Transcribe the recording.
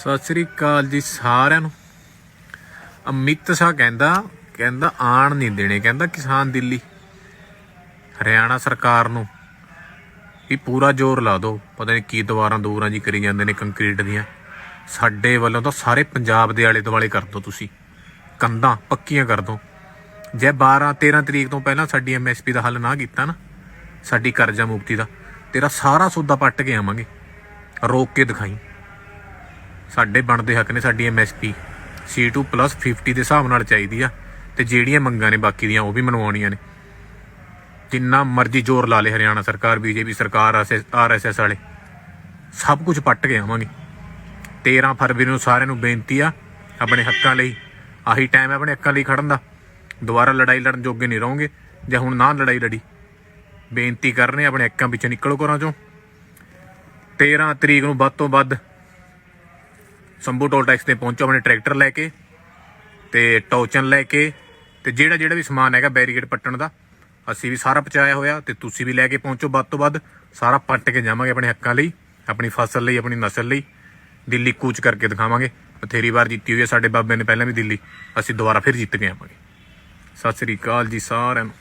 ਸਤਿ ਸ੍ਰੀ ਅਕਾਲ ਜੀ ਸਾਰਿਆਂ ਨੂੰ। ਅਮਿਤ ਸ਼ਾਹ ਕਹਿੰਦਾ ਕਹਿੰਦਾ ਆਣ ਨਹੀਂ ਦੇਣੇ, ਕਹਿੰਦਾ ਕਿਸਾਨ ਦਿੱਲੀ, ਹਰਿਆਣਾ ਸਰਕਾਰ ਨੂੰ ਵੀ ਪੂਰਾ ਜ਼ੋਰ ਲਾ ਦਿਓ। ਪਤਾ ਨਹੀਂ ਕੀ ਦੁਬਾਰਾਂ ਦੂਰਾਂ ਜੀ ਕਰੀ ਜਾਂਦੇ ਨੇ ਕੰਕਰੀਟ ਦੀਆਂ। ਸਾਡੇ ਵੱਲੋਂ ਤਾਂ ਸਾਰੇ ਪੰਜਾਬ ਦੇ ਆਲੇ ਦੁਆਲੇ ਕਰ ਦਿਓ ਤੁਸੀਂ। ਕੰਧਾਂ ਪੱਕੀਆਂ ਕਰ ਦਿਓ। ਜੇ 12 13 ਤਰੀਕ ਤੋਂ ਪਹਿਲਾਂ ਸਾਡੀ ਐਮਐਸਪੀ ਦਾ ਹੱਲ ਨਾ ਕੀਤਾ ਨਾ, ਸਾਡੀ ਕਰਜ਼ਾ ਮੁਕਤੀ ਦਾ, ਤੇਰਾ ਸਾਰਾ ਸੌਦਾ ਪੱਟ ਕੇ ਆਵਾਂਗੇ। ਰੋਕ ਕੇ ਦਿਖਾਈ। ਸਾਡੇ ਬਣਦੇ ਹੱਕ ਨੇ ਸਾਡੀ ਐਮਐਸਪੀ C2 50 ਦੇ ਹਿਸਾਬ ਨਾਲ ਚਾਹੀਦੀ ਆ ਤੇ ਜਿਹੜੀਆਂ ਮੰਗਾਂ ਨੇ ਬਾਕੀ ਦੀਆਂ ਉਹ ਵੀ ਮਨਵਾਉਣੀਆਂ ਨੇ। ਜਿੰਨਾ ਮਰਜ਼ੀ ਜ਼ੋਰ ਲਾ ਲੇ ਹਰਿਆਣਾ ਸਰਕਾਰ, ਬੀਜੇਪੀ ਸਰਕਾਰ ਆਰਐਸਐਸ ਵਾਲੇ। ਸਭ ਕੁਝ ਪੱਟ ਕੇ ਆਵਾਂਗੇ। 13 ਫਰਵਰੀ ਨੂੰ ਸਾਰਿਆਂ ਨੂੰ ਬੇਨਤੀ ਆ ਆਪਣੇ ਹੱਕਾਂ ਲਈ। ਆਹੀ ਟਾਈਮ ਹੈ ਆਪਣੇ ਹੱਕਾਂ ਲਈ ਖੜਨ ਦਾ। ਦੁਬਾਰਾ ਲੜਾਈ ਲੜਨ ਜੋਗੇ ਨਹੀਂ ਰਹੋਗੇ। ਜਾਂ ਹੁਣ ਨਾ ਲੜਾਈ ਲੜੀ। ਬੇਨਤੀ ਕਰਨੇ ਆਪਣੇ ਹੱਕਾਂ ਵਿੱਚ ਨਿਕਲੋ ਘਰਾਂ ਚੋਂ। 13 ਤਰੀਕ ਨੂੰ ਵੱਧ ਤੋਂ ਵੱਧ ਸੰਭੂ ਟੋਲ ਟੈਕਸ ਤੇ ਪਹੁੰਚੋ ਆਪਣੇ ਟਰੈਕਟਰ ਲੈ ਕੇ ਤੇ ਟੋਚਨ ਲੈ ਕੇ ਤੇ ਜਿਹੜਾ ਜਿਹੜਾ ਵੀ ਸਮਾਨ ਹੈਗਾ ਬੈਰੀਕੇਡ ਪੱਟਣ ਦਾ, ਅਸੀਂ ਵੀ ਸਾਰਾ ਪਹੁੰਚਾਇਆ ਹੋਇਆ ਤੇ ਤੁਸੀਂ ਵੀ ਲੈ ਕੇ ਪਹੁੰਚੋ ਵੱਧ ਤੋਂ ਵੱਧ, ਸਾਰਾ ਪੱਟ ਕੇ ਜਾਵਾਂਗੇ ਆਪਣੇ ਹੱਕਾਂ ਲਈ, ਆਪਣੀ ਫਸਲ ਲਈ, ਆਪਣੀ ਨਸਲ ਲਈ, ਦਿੱਲੀ ਕੂਚ ਕਰਕੇ ਦਿਖਾਵਾਂਗੇ। ਬਥੇਰੀ ਵਾਰ ਜਿੱਤੀ ਹੋਈ ਹੈ ਸਾਡੇ ਬਾਬੇ ਨੇ ਪਹਿਲਾਂ ਵੀ ਦਿੱਲੀ, ਅਸੀਂ ਦੁਬਾਰਾ ਫਿਰ ਜਿੱਤ ਕੇ ਆਵਾਂਗੇ। ਸਤਿ ਸ੍ਰੀ ਅਕਾਲ ਜੀ ਸਾਰਿਆਂ ਨੂੰ।